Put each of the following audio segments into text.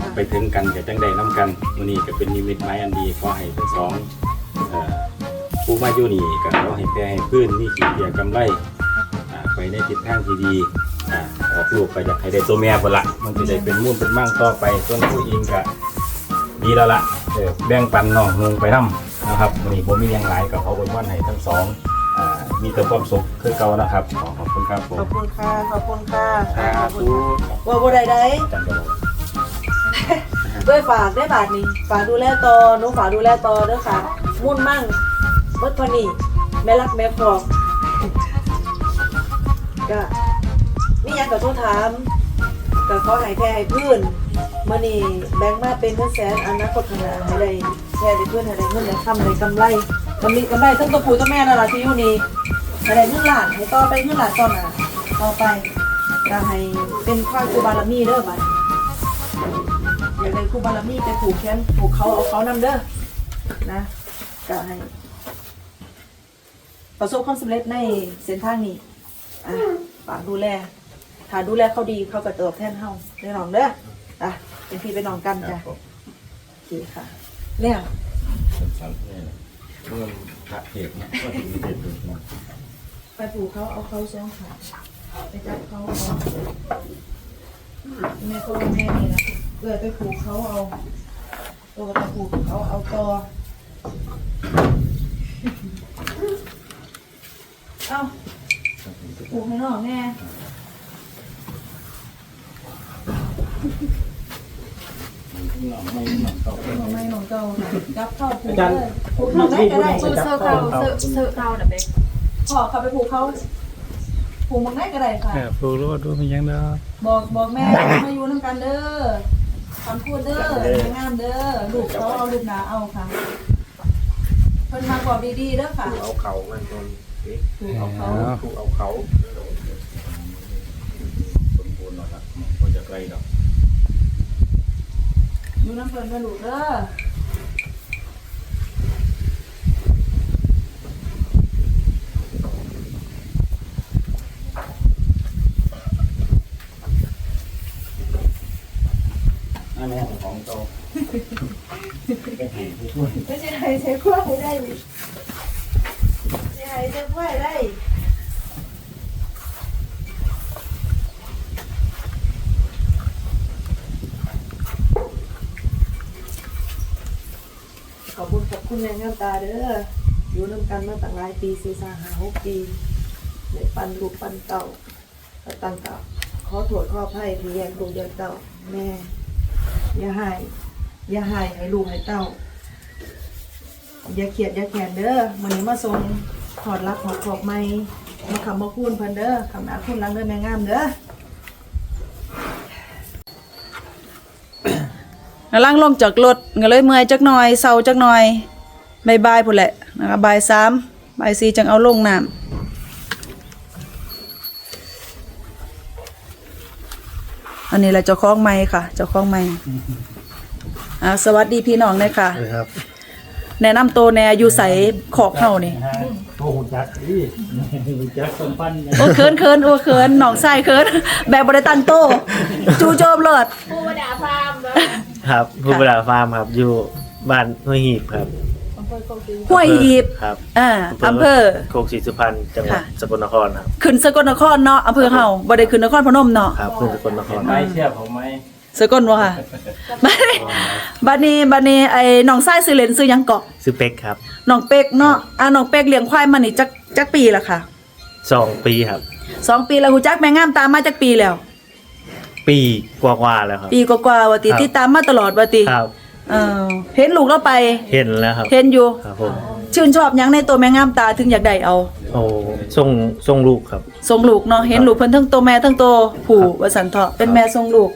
ค่ะไปถึงกันกับจังใดน้ำกันวันนี้ก็เป็นนิมิตหมายอันดีขอให้ทั้งสองเอ่อผู้มาอยู่นี่ก็ขอให้แพร่ให้พื้นนี่ขีดเดียกำไรอ่าไปในทิศทางที่ดีอ่าออกลูกไปอยากให้ได้ตัวแม่คนละมันจะได้เป็นมุ่นเป็นมั่งต่อไปต้นผู้อิงก็ดีแล้วละเออแบ่งปันน้องนุงไปทำนะครับวันนี้ผมมีหยังหลายกับเขาบนวันให้ทั้งสองอ่ามีแต่ความสุขคือเก่านะครับขอขอบคุณครับผขอมบคุณค่ะ ขอบคุณค่ะสาขอบธุคุณว่าบ่ได้ได้ จันทร์ ด้วยฝากได้บาทนี้ฝากดูแลต่อหนูฝากดูแลต่อเด้อค่ะ มุ่นมั่งเบิดพอนี่แม่รักแม่พองก็มีหยังกับโทษถามก็ขอให้แพ้ให้พื้นมื่อนี้แบงค์มาเป็นเงินแสนอนาคตข้างหนาให้ได้แชร์ได้เพื่อนให้ได้เงินได้คำได้กำไรกำไรกำไรทั้งตัวผู้ตัวแม่นั่นแหละที่อยู่นี่ให้ได้เงินหลานให้ต่อไปเงินหลานต่อหนาต่อไปก็ให้เป็นข้าวกูบารมีเด้อบัด อยากได้ครูบารมีไปผูกแขนผูกเขาเอาเขานำเด้อนะก็ให้ประสบความสำเร็จในเส้นทางนี้อะฝากดูแลถ้าดูแลเขาดีเขาก็ตอบแทนเฮาได้น้องเด้ออะเป็นพี่เป็นน้องกันครัจ้ะบผมโอเคค่ะเนี่ยสั้นๆเนี่ยนะเมื่อพระเอกเนี่ยก็ถึงจะเป็นตัวไปผูกเขาเอาเขาสองขาไปจับเขาเอาแม่ก็ลงแม่นี่นะ เกิดไปผูกเขาเอา ตัวก็จะผูกเขาเอาตอเอาผูกให้น้องแน่ไม่ไม่ต่อไปน้องไม่นองเก่าจับเข้าผูกเลยผูกน้อได้ก็ได้ซื้อเสื้อเขาเสื้อเสื้าน่ะเบ๊กพ่อเขาไปผูกเขาผูกมังได้ก็ได้ค่ะเออปลูกรู้ว่าดูมันยังดอกบอกบอกแม่มาอยู่น้ำกันเด้อ คำพูดเด้อแม่งามเด้อลูกเขาเอาลูกหนาเอาค่ะเพิ่นมาบอกดีๆเด้อค่ะ เอาเขามันตรงถูกเอาเขาถูกเอาเขาสมบูรณ์แล้วครับมันจะไกลดอกอยู่น้ำเพิ่นมาลูกเด้อ อันนี้ของโตก็เห็นผู้ช่วยไม่ใช่ให้ใช้ขั้วให้ได้ไม่ใช่ให้ใช้ขั้วให้ได้ขอบคุณขอบคุณแม่งามตาเด้ออยู่น้ำกันมาตั้งหลายปีสี่สาหาหกปีได้ปันลูกปันเต่าตั้งเต่าขอโทษขออภัยที่แยกลูกแยกเต่าแม่ อย่าให้อย่าให้ให้ลูกให้เต้า อย่าเขียดอย่าแขนเด้อมื้อนี้มาส่งถอดรักถอดขอบไม้มาคำมาคูณเพิ่นเด้อคำนาคูณหลังเด้อแม่งามเด้อกำลังลงจากรถก็เลยเมื่อยจักหน่อยเศร้าจักหน่อยบายบายพุ่นแหละนะคะบายสามบายสี่จังเอาลงน้ำ อันนี้แหละเจ้าของไม้ค่ะ เจ้าของไม้อ่าสวัสดีพี่น้องเลยค่ะครับแนะนำตัวแหน่อยู่ใสขอกเฮานี่โอ้โหจักดิหุ่จักสมพันธ์โอ้เคินเคินโอ้เคินหนองไส้เคินแบบบริตันโตจูโจมเลิศ ผู้วดาฟาร์มเว้ยครับผู้บริหารฟาร์มครับ อยู่บ้านห้วยหีบครับ ห้วยหีบครับอ่าอำเภอโคกศรีสุพรรณจังหวัดค่ะสกลนครครับขึ้นสกลนครเนาะอำเภอเฮาบ่ได้ขึ้นนครพนมเนาะครับขึ้นสกลนครไม่เชื่อผมไหมสกลบ่ค่ะบัดนี้บัดนี้บัดนี้ไอ้น้องไส้ซื้อเหรนซื้อหยังเกาะซื้อเป็กครับน้องเป็กเนาะอ่าน้องเป็กเลี้ยงควายมานี่จักจักปีละค่ะสองปีครับสองปีแล้วฮู้จักแม่งามตามมาจักปีแล้ว ปีกว่าๆแล้วครับ ปีกว่าๆว่าติครับติดตามมาตลอดว่าติครับ เออเห็นลูกเราไป เห็นแล้วครับ เห็นอยู่ ครับผมชื่นชอบหยังในตัวแม่งามตาถึงอยากได้เอาโอ้ส่งส่งลูกครับส่งลูกเนาะเห็นลูกเพิ่นทั้งตัวแม่ทั้งตัวผู้ว่าสันเถาะเป็นแม่ส่งลูก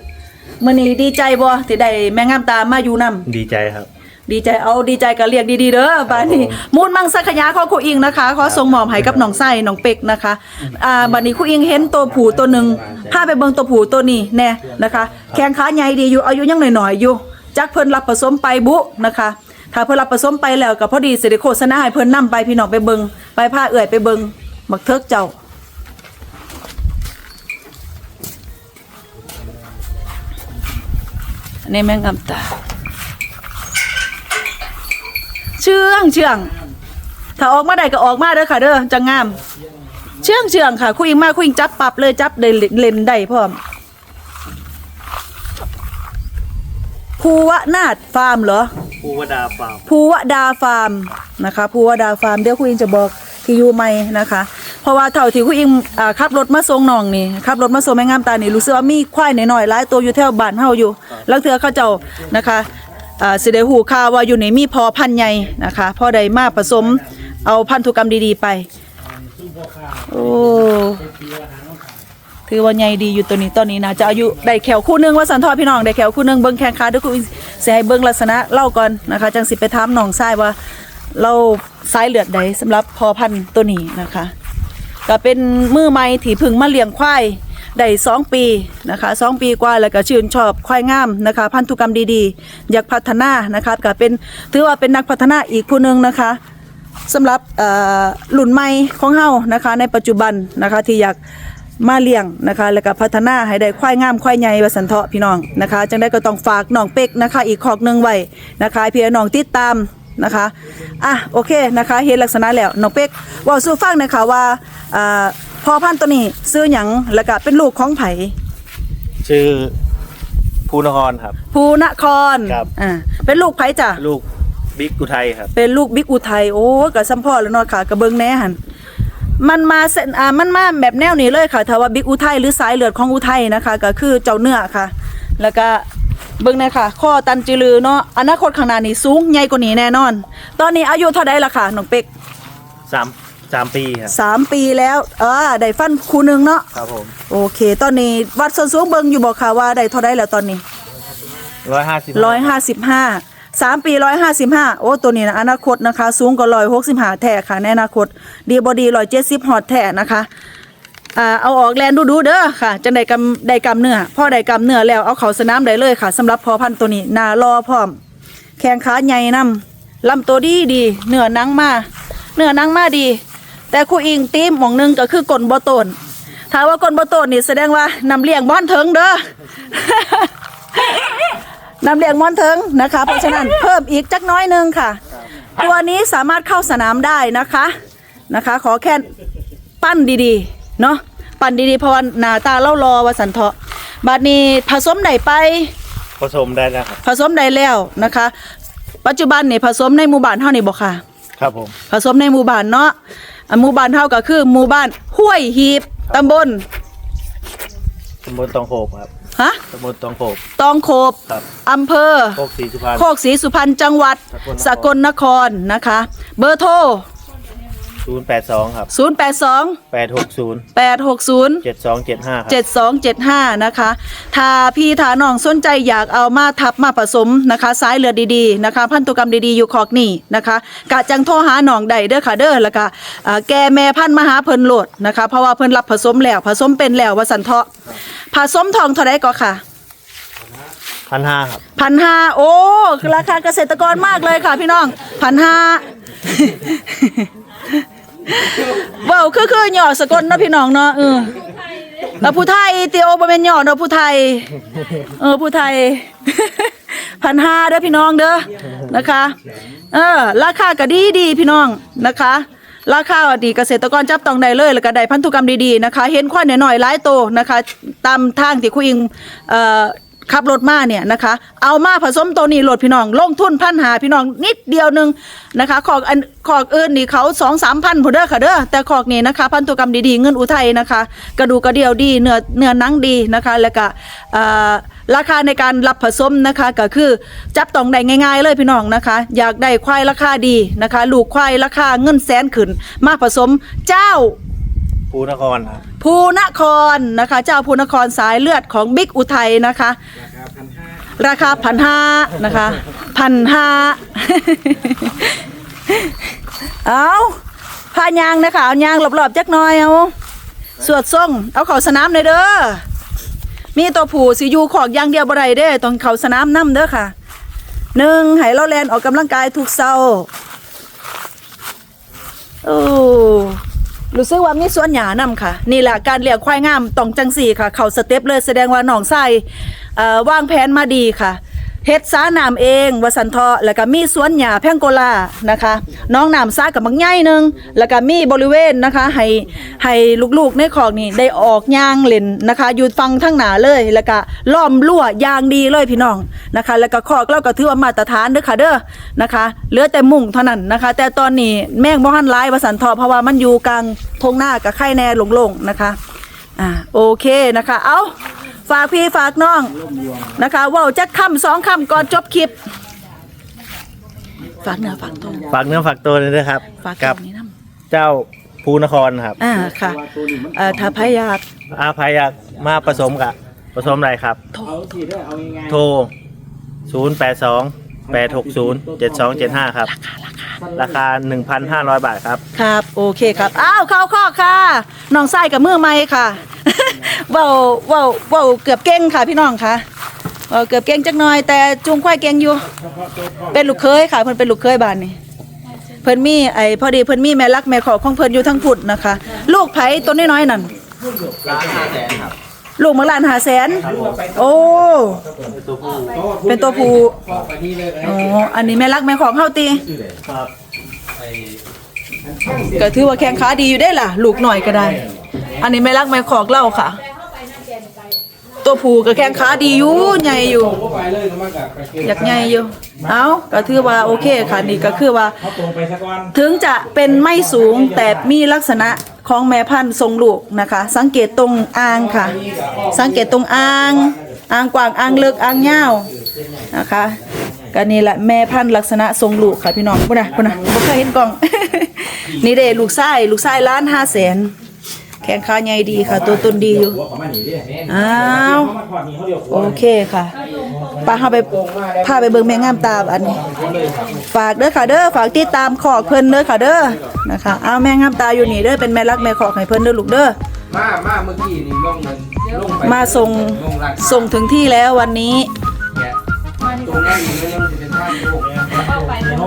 มื้อนี้ดีใจบ่ที่ได้แม่งามตามาอยู่นํดีใจครับ ดีใจเอาดีใจก็เรียกดีๆเด้อบ้านนี้มูลมังสักขยาของครูอิงนะคะ ขอส่งมอบให้กับน้องไส้น้องเป็กนะคะอ่าบัดนี้ครูอิงเห็นตัวผู้ตัวหนึงพาไปเบิ่งตัวผู้ตัวนี้แน่นะคะ แข้งขาใหญ่ดีอยู่อายุยังน้อยๆอยู่ จักเพิ่นรับผสมไปบุนะคะ ถ้าเพิ่นรับผสมไปแล้วก็พอดีสิริโฆษณาให้เพิ่นนำไปพี่น้องไปเบิงไปผ้าเอื่อยไปเบิงบักเทิกเจ้าในแมงกำตา เชื่องเชื่อง ถ้าออกมาได้ก็ออกมาเด้อค่ะเด้อจังงาม เชื่องเชื่องค่ะคุยมาคุยจับปรับเลยจับได้เล่นได้พร้อม ภูวนาถฟาร์มเหรอ ภูวดาฟาร์มภูวดาฟาร์มนะคะภูวดาฟาร์มเดี๋ยวคุยอิงจะบอกที่อยู่ใหม่นะคะ เพราะว่าเท่าที่คุยอิงอ่าขับรถมาส่งน้องนี่ขับรถมาส่งแม่งามตานี่รู้สึกว่ามีควายหน่อยๆหลายตัวอยู่แถวบ้านเฮาอยู่แล้วเถือเขาเจ้านะคะอ่าสิได้หูข่าวว่าอยู่นี่มีพอพันธุ์ใหญ่นะคะพอได้มาผสมเอาพันธุกรรมดีๆไป โอ้ ถือว่าใหญ่ดีอยู่ตัวนี้ตอนนี้นะจะอายุได้แขวคู่หนึงว่าสันทอพี่น้องได้แขวคู่หนึงเบิ่งแข้งขาด้วยคุณสิให้เบิ่งลักษณะเล่าก่อนนะคะจังสิไปถามน้องชายว่า เราสายเลือดใดสำหรับพอพันธุ์ตัวนี้นะคะ ก็เป็นมือใหม่ที่พึ่งมาเลี้ยงควายได้สองปีนะคะสองปีกว่าแล้วก็ชื่นชอบควายงามนะคะ พันธุกรรมดีๆ อยากพัฒนานะคะก็เป็นถือว่าเป็นนักพัฒนาอีกผู้หนึงนะคะสำหรับเอ่อรุ่นใหม่ของเฮานะคะ ในปัจจุบันนะคะที่อยาก มาเลี้ยงนะคะ แล้วก็พัฒนาให้ได้ควายงามควายใหญ่ว่าสันเถาะพี่น้องนะคะ จังได้ก็ต้องฝากน้องเป็กนะคะ อีกขอกหนึงไว้นะคะให้พี่น้องติดตามนะคะอะโอเคนะคะเห็นลักษณะแล้วน้องเป็กเว่าสู่ฟังหนะคะว่าอ่าพอพันธุ์ตัวนี้ซื้อหยังแล้วก็เป็นลูกของไผชื่อภูนครครับ ภูนครครับอ่าเป็นลูกไผจ้ะลูกบิ๊กอุทัยครับ เป็นลูกบิ๊กอุทัยโอ้ก็สัมพอแล้วเนาะค่ะกระเบิงแหน่หัน มันมาเส้นอ่ามันมาแบบแนวนี้เลยค่ะถ้าว่าบิ๊กอุทัยหรือสายเลือดของอุทัยนะคะ ก็คือเจ้าเนื้อค่ะ แล้วก็เบิ่งหนะค่ะข้อตันจิลือเนาะอนาคตข้างหน้านี่สูงใหญ่กว่านี้แน่นอน ตอนนี้อายุเท่าใดล่ะค่ะน้องเป็กสามสามปีครับสามปีแล้วเออได้ฟันคู่หนึงเนาะครับผมโอเค ตอนนี้วัดส่วนสูงเบิ่งอยู่บอกค่ะว่าได้เท่าใดแล้วตอนนี้ร้อยห้าสิบร้อยห้าสิบห้า สามปีร้อยห้าสิบห้าโอ้ตัวนี้นะอนาคตนะคะ สูงกว่าร้อยหกสิบห้าแท้ค่ะในอนาคต ดีบอดีร้อยเจ็ดสิบฮอตแท้นะคะอ่าเอาออกแลนดูดูเด้อค่ะจังได้กำได้กำเนื้อพ่อได้กำเนื้อแล้วเอาเขาสนามได้เลยค่ะสำหรับพอพันตัวนี้นารอพร้อม แข้งขาใหญ่นํลำตัวดีดีเนื้อนังมาเนื้อนังมาดี แต่ครูอิงตีมหมองหนึงก็คือกลนบ่โตนถ้าว่ากลนบ่โตนนี่แสดงว่านำเลี้ยงบ้อนเถิงเด้อ นำเลี้ยงม่อนเทิงนะคะ เพราะฉะนั้นเพิ่มอีกจักน้อยหนึงค่ะ ตัวนี้สามารถเข้าสนามได้นะคะนะคะ ขอแค่ปั้นดีๆเนาะปั้นดีๆเพราะว่าหน้าตาเล่ารอว่าสันเถาะบัดนี้ผสมใดไป ผสมได้แล้วครับผสมใดแล้วนะคะ ปัจจุบันนี่ผสมในหมู่บ้านเท่านี่บ่ค่ะ ครับผมผสมในหมู่บ้านเนาะอะหมู่บ้านเท่าก็คือหมู่บ้านห้วยหีบตำบลตำบลตองโขบครับ ฮะตำบลตองโขบ ตองโคบครับ อำเภอ โคกศรีสุพรรณ โคกศรีสุพรรณจังหวัด สสกกลลนนครนะคะ เบอร์โทรศูนย์แปดสองครับ 082แปดหกศูนย์860เจ็ดสองเจ็ดห้าครับ 7275 นะคะ ถ้าพี่ถาน้องสนใจอยากเอามาทับมาผสมนะคะสายเลือดดีๆนะคะ พันธุกรรมดีๆ อยู่คอกนี่นะคะกะจังโทรหาน้องใดเด้อค่ะเด้อแล้วก็อ่าแกแม่พันธุ์มาหาเพิ่นโหลดนะคะ เพราะว่าเพิ่นรับผสมแล้วผสมเป็นแล้วว่าสันเทาะ ผสมทองเท่าไดก็ค่ะพันห้าครับพันห้าโอ้ราคาเกษตรกรมากเลยค่ะ พี่น้องพันห้าเว้าคือคือหย่อสกลเนาะพี่น้องเนาะเออแล้วผู้ไทยเตียวบ่แม่นหย่อเนาะผู้ไทย เออผู้ไทยพันห้าเด้อพี่น้องเด้อนะคะ เออราคาก็ดีดีพี่น้องนะคะ ราคาดีเกษตรกรจับต้องได้เลยแล้วก็ได้พันธุกรรมดีๆนะคะ เห็นควันหน่อยๆหลายโตวนะคะ ตามทางที่คุยอิงเอ่อ ขับรถมาเนี่ยนะคะ เอามาผสมตัวนี้โหลดพี่น้อง ลงทุนพันหาพี่น้องนิดเดียวหนึงนะคะ ขอกอันขอกอื่นนี่เขาสองสามพันผู้เด้อค่ะเด้อแต่ขอกนี่นะคะ พันธุกรรมดีๆเงินอุทัยนะคะ กระดูกกระเดี่ยวดีเนื้อเนื้อนังดีนะคะ แล้วก็ราคาในการรับผสมนะคะ ก็คือจับต้องได้ง่าย ๆ เลยพี่น้องนะคะ อยากได้ควายราคาดีนะคะ ลูกควายราคาเงินแสนขึ้นมาผสมเจ้า ภูนครครับภูนครนะคะ เจ้าภูนครสายเลือดของบิ๊กอุทัยนะคะ ราคาพันห้านะคะพันห้าเอาพายางนะคะเอายางหลบๆจักหน่อยเอาสวดส่งเอาเขาสนามเลยเด้อมีตัวผูสิอยู่ขอกยางเดียวบ่ได้เด้ต้องเขาสนามนํเด้อค่ะหนึ่งให้เราแลนออกกำลังกายทุกเช้าโอ้ รู้สึกว่ามีสวนหยานำค่ะ นี่แหละการเลี้ยงควายงามต้องจังสี่ค่ะ เขาสเต็ปเลยแสดงว่าน้องไส้เอ่อวางแผนมาดีค่ะ เฮ็ดสาน้ำเองวสันทาะแล้วก็มีสวนหญ้าแพงโกลานะคะ น้องน้ำซากับบักใหญ่หนึงแล้วก็มีบริเวณนะคะ ให้ให้ลูกๆในคอกนี่ได้ออกย่างเล่นนะคะ อยู่ฟังทั้งหนาเลยแล้วก็ล้อมรั้วยางดีเลยพี่น้องนะคะ แล้วก็คอกเราก็ถือว่ามาตรฐานเด้อค่ะเด้อนะคะเหลือแต่มุ่งเท่านั้นนะคะ แต่ตอนนี้แม่งบ่ทันหลายวสันทาะเพราะว่ามันอยู่กลางทงหน้ากับไข่แน่โล่งๆนะคะ อ่าโอเคนะคะ เอาฝากพี่ฝากน้องนะคะเว่าจักคำสองคำก่อนจบคลิป ฝากเนื้อฝากตัวฝากเนื้อฝากตัวเลยนะครับฝากกัตับวนี้น้เจ้าภูนครครับำอ่าค่ะเอ่อถ้าพยาธิอาภัยอยากมาผสมกับผสมอะไรครับ โทร0 8 2 8 6 0 7 2 7 5ครับ ราคา1,500บาทครับ ครับโอเคครับอ้าวเข้าข้อค่ะน้องไส้กับมือไม้ค่ะ เว้าเว้าเว้าเกือบเก่งค่ะพี่น้องค่ะเว้าเกือบเก่งจักหน่อย แต่จุงควายเก่งอยู่ เป็นลูกเคยค่ะเพิ่นเป็นลูกเคยบ้านนี่เพิ่นมีไอ้พอดีเพิ่นมีแม่รักแม่ขอของเพิ่นอยู่ทั้งพุดนะคะ ลูกไผตัวน้อยๆนั่นลู ลูกมังลานหาแสน โอ้ เป็นตัวผู้อ๋ออันนี้แม่รักแม่ของเฮาตีก็ถือว่าแข้งขาดีอยู่ได้ล่ะ ลูกหน่อยก็ได้ อันนี้แม่รักแม่ของเล่าค่ะ ตัวผู้ก็แข้งขาดีอยู่ใหญ่อยู่ อยากใหญ่อยู่ เอาก็ถือว่าโอเคค่ะนี่ก็คือว่า ถึงจะเป็นไม่สูงแต่มีลักษณะ ของแม่พันธุ์ทรงลูกนะคะ สังเกตตรงอ่างค่ะ สังเกตตรงอ่างอ่างกว้างอ่างเลึกอ่างยาวนะคะก็นี่แหละแม่พันธุ์ลักษณะทรงลูกค่ะพี่น้องพุ่นนะพุ่นนะบ่เคยเห็นกล่อง นี่เด้ลูกไส้ลูกไส้ล้านห้าแสนแข้งขาใหญ่ดีค่ะ ตัวตนดีอยู่อ้าวโอเคค่ะ ป้าพาไปพาไปเบิ่งแม่งามตาอันนี้ ฝากเด้อค่ะเด้อฝากติดตามขอกเพิ่นเด้อค่ะเด้อนะคะเอาแม่งามตาอยู่นี่เด้อเป็นแม่รักแม่ขอกให้เพิ่นเด้อลูกเด้อมามาเมื่อกี้นี่ลงเงินลงไปมาส่งส่งถึงที่แล้ววันนี้เนี่ยตรงนั้นนี่ก็ยังจะเป็นท่าโลก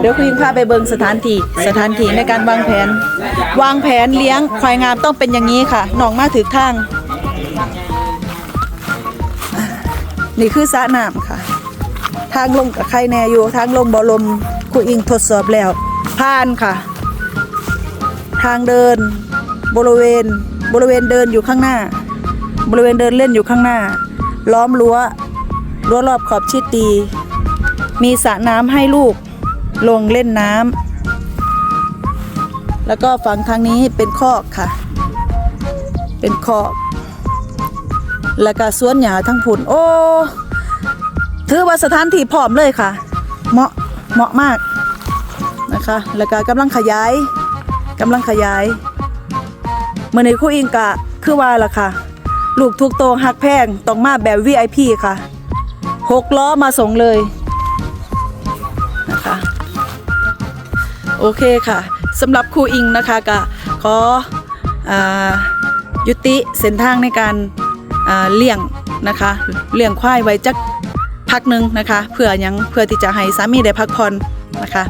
เดี๋ยวคุณยิงพาไปเบิ่งสถานที่สถานที่ในการวางแผน วางแผนเลี้ยงควายงามต้องเป็นอย่างนี้ค่ะน้องมาถึงทาง นี่คือสระน้ำค่ะ ทางลงกับใครแน่อยู่ทางลงบ่ลมครูอิงทดสอบแล้วผ่านค่ะ ทางเดิน บริเวณ บริเวณเดินอยู่ข้างหน้า บริเวณเดินเล่นอยู่ข้างหน้า ล้อมรั้วรั้วรอบขอบชิดดีมีสระน้ำให้ลูกลงเล่นน้ำแล้วก็ฝั่งทางนี้เป็นคอกค่ะ เป็นคอก แล้วก็สวนหญ้าทั้งผุนโอ้ถือว่าสถานที่พร้อมเลยค่ะ เหมาะเหมาะมากนะคะ แล้วก็กำลังขยายกำลังขยายเมื่อในครู่อิงกะคือว่าล่ะค่ะ ลูกทุกโตหักแพงต้องมาแบบ VIP ค่ะหกล้อมาส่งเลยนะคะโอเคค่ะสำหรับครูอิงนะคะก็ขออายุติเส้นทางในการ เลี้ยงนะคะเลี้ยงควายไว้จักพักหนึ่งนะคะ เพื่อยังเพื่อที่จะให้สามีได้พักผ่อนนะคะ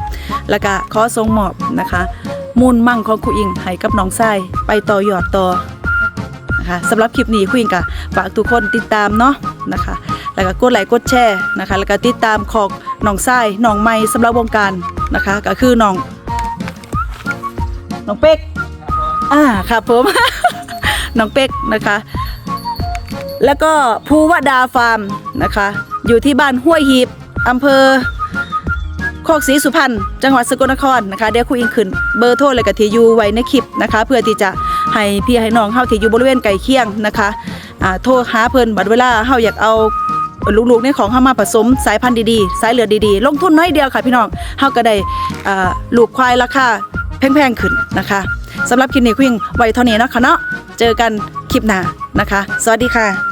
แล้วก็ขอส่งมอบนะคะ มูลมั่งของครูอิงให้กับน้องไส้ไปต่อยอดต่อนะคะสำหรับคลิปนี้ครูอิงก็ฝากทุกคนติดตามเนาะนะคะ แล้วก็กดไลค์กดแชร์นะคะ แล้วก็ติดตามของน้องไส้น้องใหม่สำหรับวงการนะคะ ก็คือน้องน้องเป็กอ่าครับผมน้องเป็กนะคะ แล้วก็ภูวดาฟาร์มนะคะ อยู่ที่บ้านห้วยหีบอำเภอโคกศรีสุพรรณจังหวัดสกลนครนะคะเดี๋ยวคุยอิงขึ้นเบอร์โทรเลยกับทียูไว้ในคลิปนะคะ เพื่อที่จะให้พี่ให้น้องเฮาที่อยู่บริเวณไก่เคียงนะคะอ่าโทรหาเพิ่นบัดเวลาเฮาอยากเอาลูกๆในของเฮามาผสมสายพันธุ์ดีๆ สายเลือดดีๆ ลงทุนน้อยเดียวค่ะพี่น้องเฮาก็ได้อ่าลูกควายราคาแพงๆขึ้นนะคะสำหรับคลิปนี้คุยอิงไว้เท่านี้นะคะเนาะเจอกันคลิปหน้านะคะ สวัสดีค่ะ